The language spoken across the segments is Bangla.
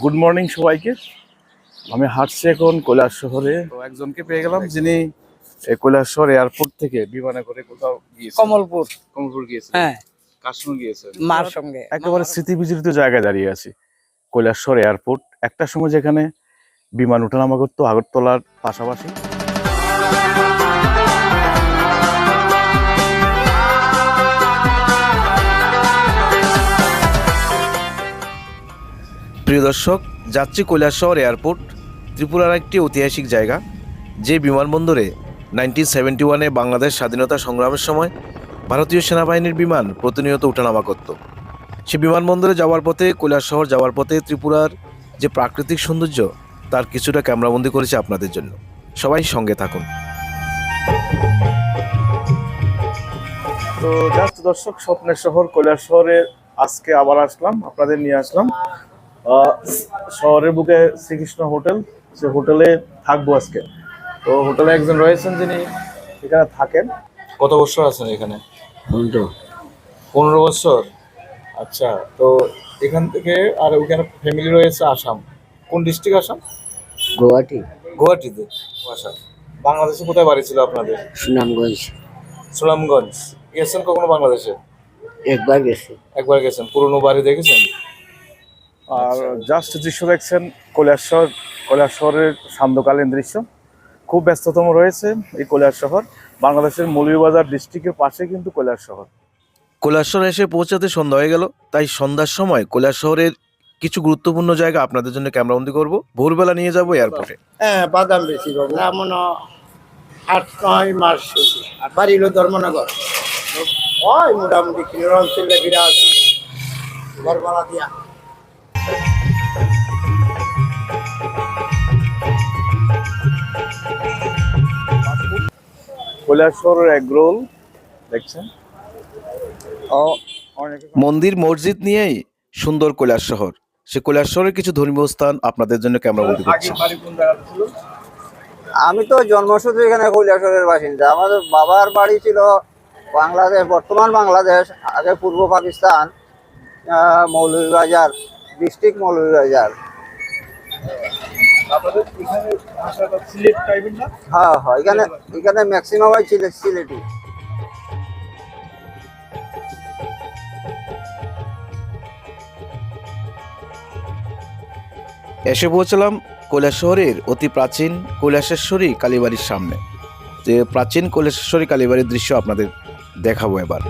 গুড মর্নিং সবাইকে। আমি হাঁটছি এখন কৈলাস শহরে। তো একজনকে পেয়ে গেলাম যিনি এই কৈলাস শহর এয়ারপোর্ট থেকে বিমানে করে কোথাও গিয়েছেন কমলপুর। কমলপুর গিয়েছেন হ্যাঁ। কার গিয়েছেন মার সঙ্গে। একেবারে স্মৃতি বিজড়িত জায়গায় দাঁড়িয়ে আছি কৈলাসহর এয়ারপোর্ট। একটা সময় যেখানে বিমান ওঠানামা করতো আগরতলার পাশাপাশি। প্রিয় দর্শক যাচ্ছি কৈলাসহর এয়ারপোর্ট, ত্রিপুরার একটি ঐতিহাসিক জায়গা, যে বিমানবন্দরে নাইনটিন সেভেন্টি ওয়ানে বাংলাদেশ স্বাধীনতা সংগ্রামের সময় ভারতীয় সেনাবাহিনীর বিমান প্রতিনিয়ত উঠানামা করত। সে বিমানবন্দরে যাওয়ার পথে, কৈলাসহর যাওয়ার পথে ত্রিপুরার যে প্রাকৃতিক সৌন্দর্য, তার কিছুটা ক্যামেরাবন্দি করেছে আপনাদের জন্য। সবাই সঙ্গে থাকুন। তো জাস্ট দর্শক, স্বপ্নের শহর কৈলাস শহরে আজকে আবার আসলাম, আপনাদের নিয়ে আসলাম। শহরের বুকে শ্রীকৃষ্ণ হোটেল সে হোটেলে থাকব আজকে। তো হোটেলে একজন রয়েছেন যিনি এখানে থাকেন। কত বছর আছেন এখানে? পনেরো। বছর? আচ্ছা তো এখান থেকে আর ওখানে ফ্যামিলি রয়েছে আসাম। কোন ডিস্ট্রিক্ট আসাম? গুয়াহাটি। গুয়াহাটিতে? আসাম বাংলাদেশে কোথায় বাড়ি ছিল আপনাদের? সুনামগঞ্জ। সুনামগঞ্জ। গেছেন কখনো বাংলাদেশে? একবার গেছি। একবার গেছেন। পুরনো বাড়ি দেখেছেন? আর জাস্ট দৃশ্য দেখছেন কৈলাসহর। কৈলাসহরের সান্ধ্যকালীন দৃশ্য। খুব ব্যস্ততম রয়েছে এই কৈলাস শহর বাংলাদেশের মৌলভীবাজার ডিস্ট্রিক্টের পাশে কিন্তু কৈলাস শহর কৈলাসহর এসে পৌঁছাতে সন্ধ্যা হয়ে গেল। তাই সন্ধ্যার সময় কৈলাসহরের কিছু গুরুত্বপূর্ণ জায়গা আপনাদের জন্য ক্যামেরাবন্দি করব। ভোরবেলা নিয়ে যাব এয়ারপোর্টে। হ্যাঁ বাদাম বেশি পাবো। এমন আট নয় মাস বাড়ি হলো ধর্মনগর। ওই মোটামুটি কিলোর অঞ্চলে ফিরে ঘর ভাড়া দিয়া। দেখছেন? ও মন্দির মসজিদ নিয়েই সুন্দর কৈলাস শহর সে কৈলাস শহরের কিছু ধর্মীয় স্থান আপনাদের জন্য করছি জায়গাতে ছিল? আমি তো জন্মসূত্রে এখানে কৈলাসরের বাসিন্দা। আমাদের বাবার বাড়ি ছিল বাংলাদেশ বর্তমান বাংলাদেশ আগে পূর্ব পাকিস্তান মৌলভীবাজার ডিস্ট্রিক্ট মৌলভীবাজার। হ্যাঁ হ্যাঁ এখানে এখানে ম্যাক্সিমাম ছিল সিলেটি এসে পৌঁছলাম কৈলাস শহরের অতি প্রাচীন কৈলাসেশ্বরী কালীবাড়ির সামনে। যে প্রাচীন কৈলাসেশ্বরী কালীবাড়ির দৃশ্য আপনাদের দেখাবো এবার।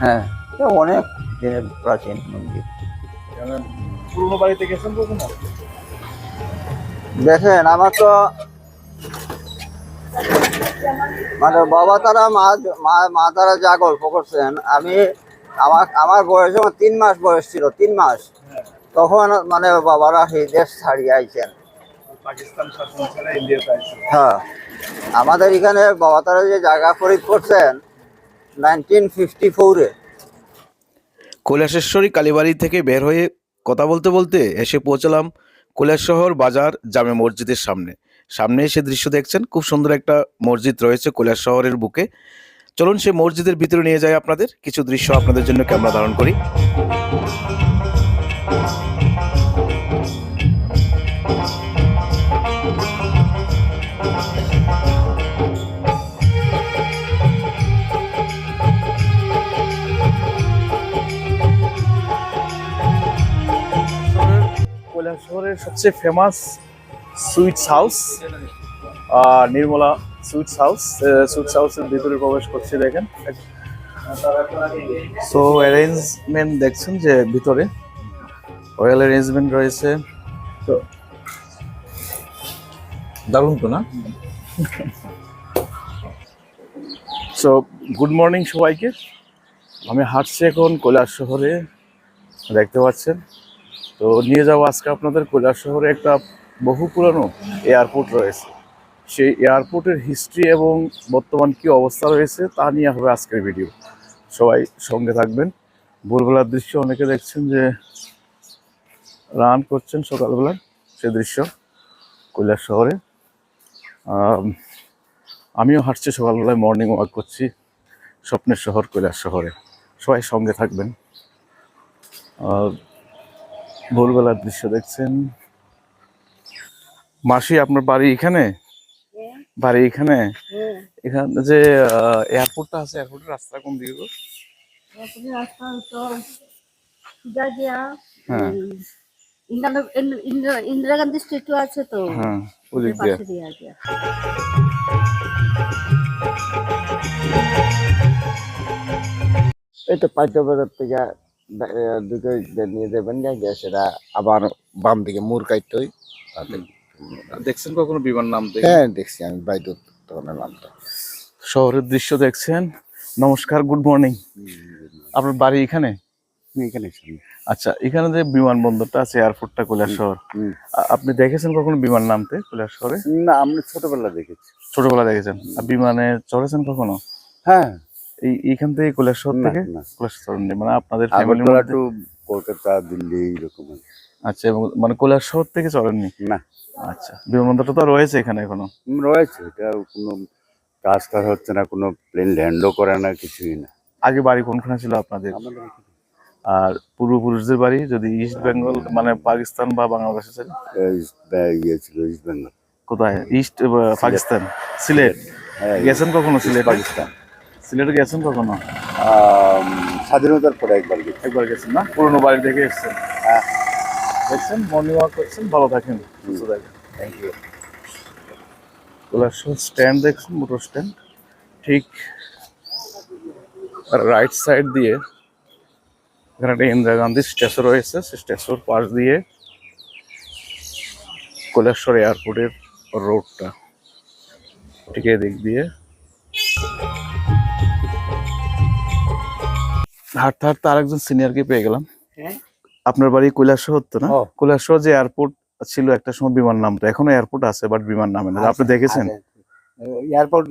হ্যাঁ। এটা অনেক দিনের প্রাচীন মন্দির। পুরনো বাড়িতে গেছেন কখনো দেখেন আমার তো মানে বাবা তারা মা মা তারা যা গল্প করছেন আমি আমার আমার বয়স যখন তিন মাস বয়স ছিল তিন মাস। তখন মানে বাবারা সেই দেশ ছাড়িয়ে আইছেন। পাকিস্তান শাসন ছেড়ে ইন্ডিয়াতে আসছে হ্যাঁ। আমাদের এখানে বাবা তারা যে জায়গা খরিদ করছেন নাইনটিন ফিফটি ফোরে কৈলাসেশ্বরী কালীবাড়ি থেকে বের হয়ে কথা বলতে বলতে এসে পৌঁছলাম কৈলাসশহর বাজার জামে মসজিদের সামনে। সামনে এসে দৃশ্য দেখছেন, খুব সুন্দর একটা মসজিদ রয়েছে কৈলাস শহরের বুকে। চলুন সে মসজিদের ভিতরে নিয়ে যায় আপনাদের। কিছু দৃশ্য আপনাদের জন্য ক্যামেরা ধারণ করি। সবচেয়ে famous sweets house Nirmala sweets house sweets হাউসের ভিতরে প্রবেশ করছে, দেখেন। সো অ্যারেঞ্জমেন্ট দেখছেন যে ভিতরে ওয়েল অ্যারেঞ্জমেন্ট রয়েছে। তো, দারুণ তো না? সো গুড মর্নিং সবাইকে। আমি হাঁটছি এখন কৈলাস শহরে, দেখতে পাচ্ছেন। তো নিয়ে যাব আজকে আপনাদের কৈলাস শহরে একটা বহু পুরানো এয়ারপোর্ট রয়েছে। সেই এয়ারপোর্টের হিস্ট্রি এবং বর্তমান কি অবস্থা রয়েছে তা নিয়ে হবে আজকের ভিডিও সবাই সঙ্গে থাকবেন। ভোরবেলার দৃশ্য অনেকে দেখছেন যে রান করছেন সকালবেলা সে দৃশ্য কৈলাস শহরে। আমিও হাঁটছি সকালবেলায় মর্নিং ওয়াক করছি স্বপ্নের শহর কৈলাস শহরে। সবাই সঙ্গে থাকবেন। ভোরবেলার দৃশ্য দেখছেন। মাসি আপনার বাড়ি এখানে? বাড়ি এখানে? এখান যে এয়ারপোর্টটা আছে এয়ারপোর্টের রাস্তা কোন দিকে হ্যাঁ। ইন্দিরা গান্ধী স্ট্যাচু আছে তো। হ্যাঁ এই তো পাঁচটা বাজার থেকে দুটো নিয়ে যাবেন সেটা আবার বাম দিকে মুর কাটতে হয় দেখছেন কখনো বিমান নামতে হ্যাঁ দেখছি আমি বাইদুত তখন নামটা শহরের দৃশ্য দেখছেন। নমস্কার গুড মর্নিং। আপনার বাড়ি এখানে? এখানে আচ্ছা এখানে যে বিমানবন্দরটা আছে এয়ারপোর্টটা কৈলাস শহর। আপনি দেখেছেন কখনো বিমান নামতে কৈলাস শহরে? না আমরা ছোটবেলা দেখেছি। ছোটবেলা দেখেছেন। বিমানে চড়েছেন কখনো? হ্যাঁ এই এইখান থেকে কৈলাস শহর না, থেকে? না। কৈলাস শহর নেই মানে আপনাদের ফ্যামিলির আগরতলা কলকাতা দিল্লি এরকম আচ্ছা এবং মানে কৈলাস শহর থেকে চড়েননি না। আচ্ছা বিমানবন্দরটা তো রয়েছে এখানে এখনও? রয়েছে এটা কোনো কাজ টাজ হচ্ছে না কোনো প্লেন ল্যান্ডও করে না কিছুই না। আগে বাড়ি কোনখানে ছিল আপনাদের? আর পূর্বপুরুষদের বাড়ি যদি ইস্ট বেঙ্গল মানে পাকিস্তান বা বাংলাদেশে ছিল ইয়ে ছিল ইস্ট বেঙ্গল কোথায়? ইস্ট পাকিস্তান। সিলেট হ্যাঁ গেছেন কখনো সিলেট পাকিস্তান। সিলেটে গেছেন কখনো? স্বাধীনতার পরে একবার গেছি। একবার গেছেন না? পুরোনো বাড়ি থেকে এসেছেন। হ্যাঁ। দেখছেন মর্নিং ওয়াক করছেন ভালো থাকেন সুস্থ থাকেন। থ্যাংক ইউ স্ট্যান্ড দেখছেন মোটর স্ট্যান্ড ঠিক রাইট সাইড দিয়ে এখানে একটা ইন্দিরা গান্ধী স্ট্যাচু রয়েছে সেই স্ট্যাচুর পাশ দিয়ে কৈলাসহর এয়ারপোর্টের রোডটা ঠিক এদিক দিয়ে হাঁটতে হাঁটতে আরেকজন সিনিয়রকে পেয়ে গেলাম। হ্যাঁ। আপনার বাড়ি কৈলাসহর তো না। কৈলাসহর যে এয়ারপোর্ট ছিল একটা সময় বিমান নামতো এখনও এয়ারপোর্ট আছে বাট বিমান নামে না। আপনি দেখেছেন? এয়ারপোর্ট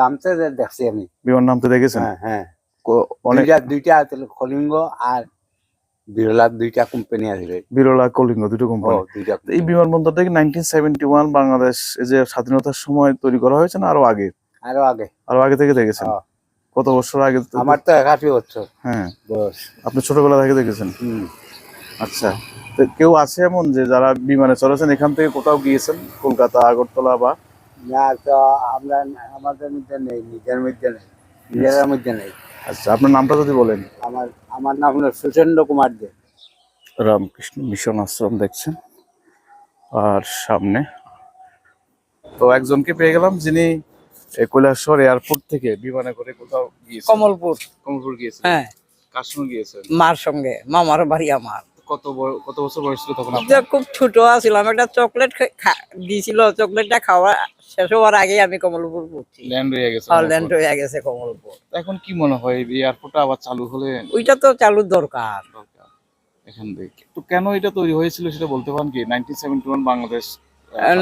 নামতে দেখছি আমি। বিমান নামতে দেখেছেন? হ্যাঁ হ্যাঁ। অনেক দুইটা দুইটা কলিঙ্গ আর দুইটা কোম্পানি আছে বিরলা কলিঙ্গ দুটো কোম্পানি এই বিমানবন্দরটা কি নাইনটিন সেভেন্টি ওয়ান বাংলাদেশ যে স্বাধীনতার সময় তৈরি করা হয়েছে না আরও আগে? আরও আগে। আরও আগে থেকে দেখেছেন। কত বছর আগে আমার তো একাশি বছর। হ্যাঁ। আপনি ছোটবেলা থেকে দেখেছেন। আচ্ছা। তো কেউ আছে এমন যে যারা বিমানে চলেছেন এখান থেকে কোথাও গিয়েছেন? কলকাতা আগরতলা বা না তো আমরা আমাদের মধ্যে নেই নিজের মধ্যে নেই। নিজের মধ্যে নেই। আচ্ছা আপনার নামটা যদি বলেন। আমার আমার নাম হলো সুচন্দ্র কুমার দে। রামকৃষ্ণ মিশন আশ্রম দেখছেন? আর সামনে তো একজনকে পেয়ে গেলাম যিনি এ, কৈলাসহর এয়ারপোর্ট থেকে বিমানে করে কোথাও গিয়েছেন? কমলপুর। কমলপুর গিয়েছেন? হ্যাঁ। কার সঙ্গে গিয়েছেন? মার সঙ্গে। মামার বাড়ি আমার। কত কত বছর বয়স ছিল তখন আপনার? খুব ছোট ছিলাম একটা চকলেট দিয়েছিল চকলেটটা খাওয়া শেষ হওয়ার আগেই আমি কমলপুর পড়ছি। ল্যান্ড হয়ে গেছে হয়ে কমলপুর। এখন কি মনে হয় এই এয়ারপোর্টটা আবার চালু হলে? ওইটা তো চালুর দরকার। দরকার। এখান থেকে তো কেন এটা তৈরি হয়েছিল সেটা বলতে পারেন কি? নাইনটিন সেভেন্টি ওয়ান বাংলাদেশ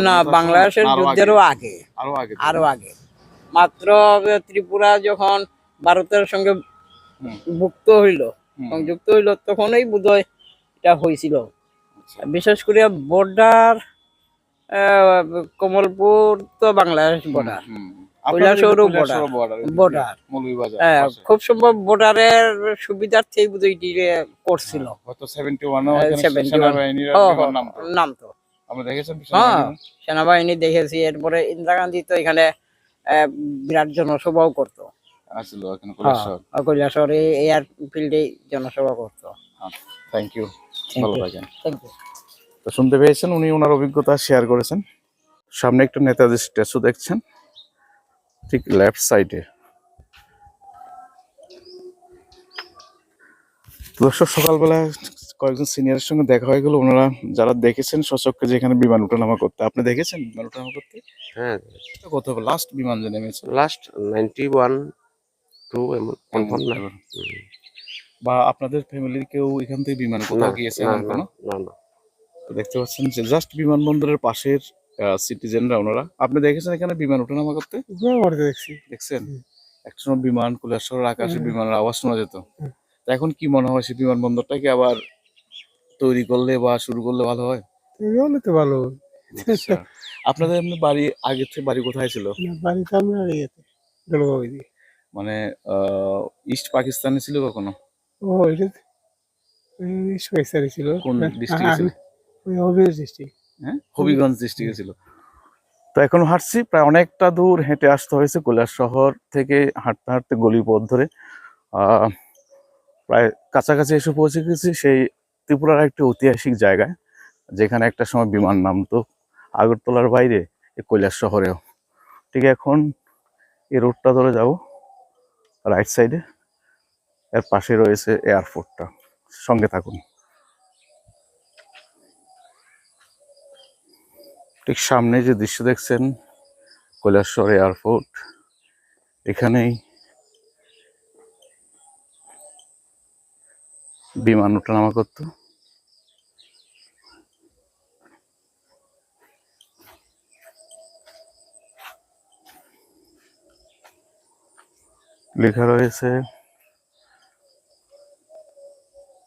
না বাংলাদেশের? যুদ্ধেরও আগে। আরও আগে। আরও আগে। মাত্র ত্রিপুরা যখন ভারতের সঙ্গে ভুক্ত হইল সংযুক্ত হইল তখনই বোধহয় এটা হয়েছিল। আচ্ছা। বিশেষ করে বর্ডার কমলপুর তো বাংলাদেশ বর্ডার হ্যাঁ, পাশে। খুব সম্ভব বর্ডারের সুবিধার্থেই বোধহয় এটিরে করছিল। হয়তো সেভেন্টি ওয়ানও হ্যাঁ, 71 সেনাবাহিনীর ও, বিমান নামতো। নাম তো আপনি দেখেছেন হ্যাঁ সেনাবাহিনী? দেখেছি। এরপরে ইন্দিরা গান্ধী তো এখানে বিরাট জনসভাও করতো। আসলো এখানে কৈলাসহর। কৈলাসহর এয়ার ফিল্ডে জনসভা করতো। থ্যাংক ইউ ভালো থাকেন। থ্যাংক ইউ তো শুনতে পেয়েছেন উনি ওনার অভিজ্ঞতা শেয়ার করেছেন। সামনে একটা নেতাজি স্ট্যাচু দেখছেন ঠিক লেফট সাইডে দর্শক সকালবেলা কয়েকজন সিনিয়রের সঙ্গে দেখা হয়ে গেল ওনারা যারা দেখেছেন সচক্ষে যে এখানে বিমান ওঠানামা করতে। আপনি দেখেছেন বিমান ওঠানামা করতে? হ্যাঁ। কত লাস্ট বিমান যে নেমেছে? লাস্ট নাইনটি ওয়ান টু এমন কনফার্ম না। বা আপনাদের ফ্যামিলির কেউ এখান থেকে বিমানে কোথাও গিয়েছে না না না দেখতে পাচ্ছেন যে জাস্ট বিমানবন্দরের পাশের সিটিজেনরা ওনারা। আপনি দেখেছেন এখানে বিমান ওঠানামা করতে? দেখছি। দেখছেন? একসময় বিমান কৈলাসহর আকাশে বিমানের আওয়াজ শোনা যেত। তা এখন কি মনে হয় সে বিমানবন্দরটাকে আবার তৈরি করলে বা শুরু করলে ভালো হয়? হলে তো ভালো। আচ্ছা। আপনাদের এমনি বাড়ি আগে থেকে বাড়ি কোথায় ছিল? বাড়িতে আমরা ইয়েতে জলবায়ু মানে ইস্ট পাকিস্তানে ছিল কখনো? ও এটা স্পেসারি ছিল। কোন ডিস্ট্রিক্টে ছিল? ডিস্ট্রিক্ট হ্যাঁ হবিগঞ্জ ডিস্ট্রিক্টে ছিল। তো এখন হাঁটছি প্রায় অনেকটা দূর হেঁটে আসতে হয়েছে কৈলাস শহর থেকে হাঁটতে হাঁটতে গলি পথ ধরে। আহ, প্রায় কাছাকাছি এসে পৌঁছে গেছি সেই ত্রিপুরার একটি ঐতিহাসিক জায়গায় যেখানে একটা সময় বিমান নামতো আগরতলার বাইরে কৈলাস শহরেও। ঠিক এখন এই রোডটা ধরে যাব রাইট সাইডে এর পাশে রয়েছে এয়ারপোর্টটা সঙ্গে থাকুন। ঠিক সামনে যে দৃশ্য দেখছেন কৈলাসর এয়ারপোর্ট এখানেই বিমান ওঠানামা করতো। লেখা রয়েছে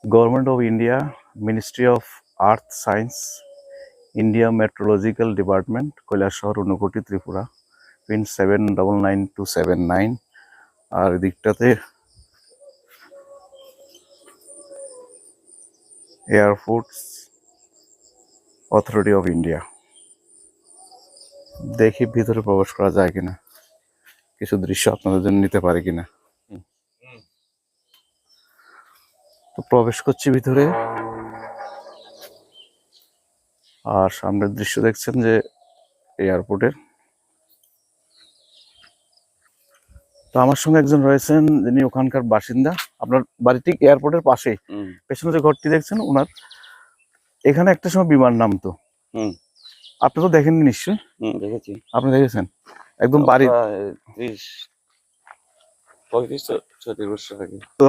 government of India ministry of earth science India metrological department Kailashahar Unakoti, Tripura, pin seven double nine two seven nine R এদিকটাতে air force authority of India দেখি ভিতরে প্রবেশ করা যায় কিনা। কিছু দৃশ্য আপনাদের জন্য নিতে পারি কিনা? তো প্রবেশ করছি ভিতরে। আর সামনের দৃশ্য দেখছেন যে এয়ারপোর্টের। তো আমার সঙ্গে একজন রয়েছেন যিনি ওখানকার বাসিন্দা। আপনার বাড়ি ঠিক এয়ারপোর্টের পাশেই। পেছনে যে ঘরটি দেখছেন ওনার এখানে একটা সময় বিমান নামতো। হুম। আপনি তো দেখেননি নিশ্চয়ই? দেখেছি। আপনি দেখেছেন? একদম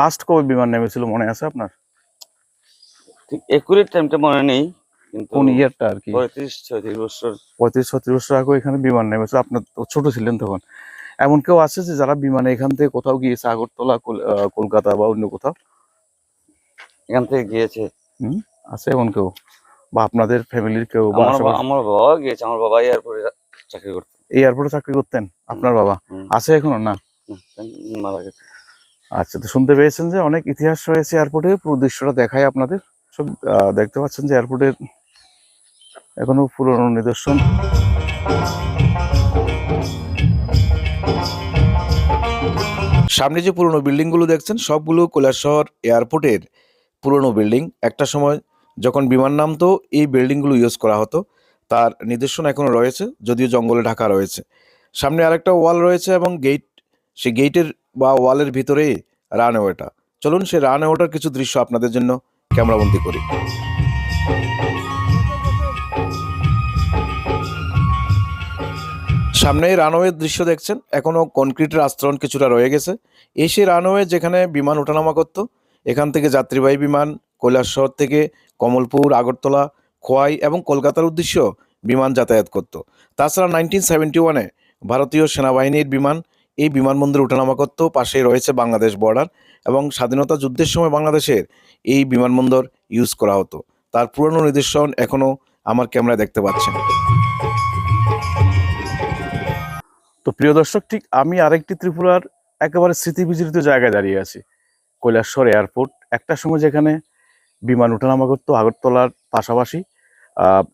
লাস্ট কবে বিমান নেমেছিল মনে আছে আপনার? ঠিক একুরেট টাইমটা মনে নেই কোন ইয়ারটা আর কি? পঁয়ত্রিশ ছত্রিশ বছর। পঁয়ত্রিশ ছত্রিশ বছর আগে এখানে বিমান নেমেছিল। আপনার ছোট ছিলেন তখন। এমন কেউ আছে যে যারা বিমানে এখান থেকে কোথাও গিয়েছে? আগরতলা কলকাতা বা অন্য কোথাও? এখান থেকে গিয়েছে। আছে এমন কেউ? বা আপনাদের ফ্যামিলির কেউ আমার বাবা গিয়েছে। আমার বাবা এয়ারপোর্টে চাকরি করতো। এয়ারপোর্টে চাকরি করতেন? আপনার বাবা? আছে এখনও? না? হুম, মারা গেছে। আচ্ছা তো শুনতে পেয়েছেন যে অনেক ইতিহাস রয়েছে এয়ারপোর্টে পুরো দৃশ্যটা দেখায় আপনাদের। সব দেখতে পাচ্ছেন যে এয়ারপোর্টের এখনও পুরনো নিদর্শন। সামনে যে পুরনো বিল্ডিংগুলো দেখছেন সবগুলো কৈলাসহর এয়ারপোর্টের পুরনো বিল্ডিং। একটা সময় যখন বিমান নামতো এই বিল্ডিংগুলো ইউজ করা হতো। তার নিদর্শন এখনও রয়েছে, যদিও জঙ্গলে ঢাকা রয়েছে। সামনে আরেকটা ওয়াল রয়েছে এবং গেট সেই গেটের বা ওয়ালের ভিতরে রানওয়েটা চলুন সেই রানওয়েটার কিছু দৃশ্য আপনাদের জন্য ক্যামেরাবন্দি করি। সামনে রানওয়ের দৃশ্য দেখছেন, এখনও কনক্রিটের আস্তরণ কিছুটা রয়ে গেছে। এই সেই রানওয়ে যেখানে বিমান ওঠানামা করতো, এখান থেকে যাত্রীবাহী বিমান, কৈলাসহর থেকে কমলপুর, আগরতলা খোয়াই এবং কলকাতার উদ্দেশ্য বিমান যাতায়াত করত। তাছাড়া নাইনটিন সেভেন্টি ওয়ানে ভারতীয় সেনাবাহিনীর বিমান, এই বিমানবন্দরে ওঠানামা করত। পাশেই রয়েছে বাংলাদেশ বর্ডার এবং স্বাধীনতা যুদ্ধের সময় বাংলাদেশের এই বিমানবন্দর ইউজ করা হতো। তার পুরনো নিদর্শন এখনও আমার ক্যামেরায় দেখতে পাচ্ছেন। তো প্রিয় দর্শক, ঠিক আমি আরেকটি ত্রিপুরার একেবারে স্মৃতিবিজড়িত জায়গায় দাঁড়িয়ে আছি। কৈলাসর এয়ারপোর্ট। একটা সময় যেখানে বিমান ওঠানামা করতো আগরতলার পাশাপাশি।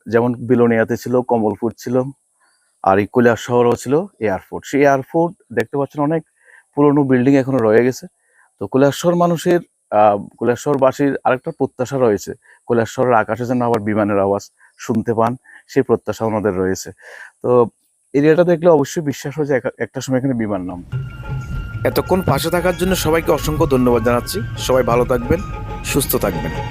যেমন বিলোনিয়াতে ছিল, কমলপুর ছিল, আর এই কৈলাস শহরও ছিল এয়ারপোর্ট। সেই এয়ারপোর্ট দেখতে পাচ্ছেন অনেক পুরনো বিল্ডিং এখনও রয়ে গেছে। তো কৈলাসর মানুষের, আহ কৈলাসরবাসীর আরেকটা প্রত্যাশা রয়েছে। কৈলাসরের আকাশে যেন আবার বিমানের আওয়াজ শুনতে পান, সেই প্রত্যাশা ওনাদের রয়েছে। তো এরিয়াটা দেখলে অবশ্যই বিশ্বাস হয় যে একা- একটা সময় এখানে বিমান নাম এতক্ষণ পাশে থাকার জন্য সবাইকে অসংখ্য ধন্যবাদ জানাচ্ছি। সবাই ভালো থাকবেন, সুস্থ থাকবেন।